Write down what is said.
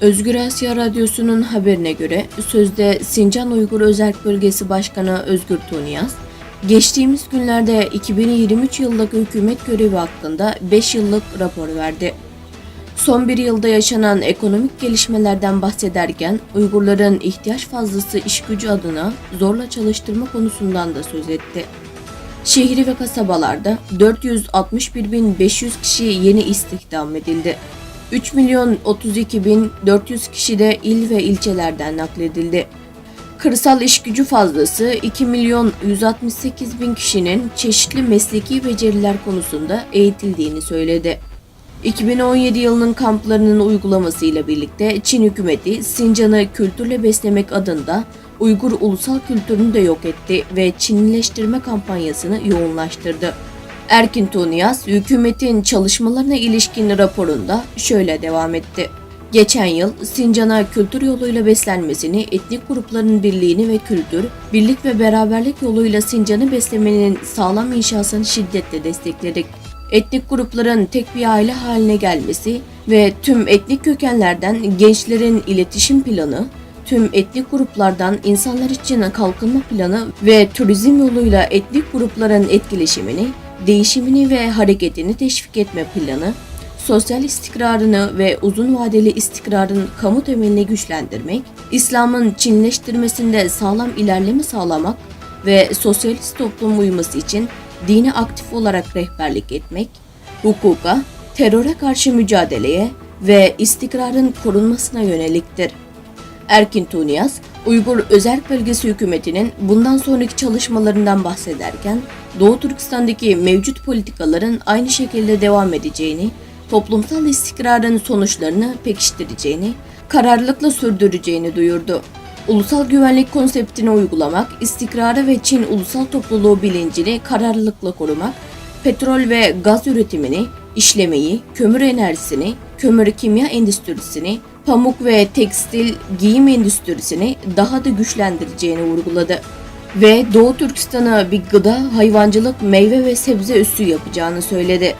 Özgür Asya Radyosu'nun haberine göre sözde Sincan Uygur Özerk Bölgesi Başkanı Özgür Tuniyaz, geçtiğimiz günlerde 2023 yıllık hükümet görevi hakkında 5 yıllık rapor verdi. Son bir yılda yaşanan ekonomik gelişmelerden bahsederken Uygurların ihtiyaç fazlası iş gücü adına zorla çalıştırma konusundan da söz etti. Şehri ve kasabalarda 461.500 kişi yeni istihdam edildi. 3 milyon 32 bin 400 kişi de il ve ilçelerden nakledildi. Kırsal iş gücü fazlası 2 milyon 168 bin kişinin çeşitli mesleki beceriler konusunda eğitildiğini söyledi. 2017 yılının kamplarının uygulamasıyla birlikte Çin hükümeti Sincan'ı kültürle beslemek adında Uygur ulusal kültürünü de yok etti ve Çinlileştirme kampanyasını yoğunlaştırdı. Erkin Tuniyaz, hükümetin çalışmalarına ilişkin raporunda şöyle devam etti. Geçen yıl Sincan'a kültür yoluyla beslenmesini, etnik grupların birliğini ve kültür, birlik ve beraberlik yoluyla Sincan'ı beslemenin sağlam inşasını şiddetle destekledik. Etnik grupların tek bir aile haline gelmesi ve tüm etnik kökenlerden gençlerin iletişim planı, tüm etnik gruplardan insanlar için kalkınma planı ve turizm yoluyla etnik grupların etkileşimini, değişimini ve hareketini teşvik etme planı, sosyal istikrarını ve uzun vadeli istikrarın kamu temelini güçlendirmek, İslam'ın Çinleştirmesinde sağlam ilerleme sağlamak ve sosyalist toplum uyuması için dini aktif olarak rehberlik etmek, hukuka, teröre karşı mücadeleye ve istikrarın korunmasına yöneliktir. Erkin Tuniyaz, Uygur Özerk Bölgesi hükümetinin bundan sonraki çalışmalarından bahsederken, Doğu Türkistan'daki mevcut politikaların aynı şekilde devam edeceğini, toplumsal istikrarın sonuçlarını pekiştireceğini, kararlılıkla sürdüreceğini duyurdu. Ulusal güvenlik konseptini uygulamak, istikrarı ve Çin ulusal topluluğu bilincini kararlılıkla korumak, petrol ve gaz üretimini, işlemeyi, kömür enerjisini, kömür kimya endüstrisini, pamuk ve tekstil giyim endüstrisini daha da güçlendireceğini vurguladı. Ve Doğu Türkistan'a bir gıda, hayvancılık, meyve ve sebze üssü yapacağını söyledi.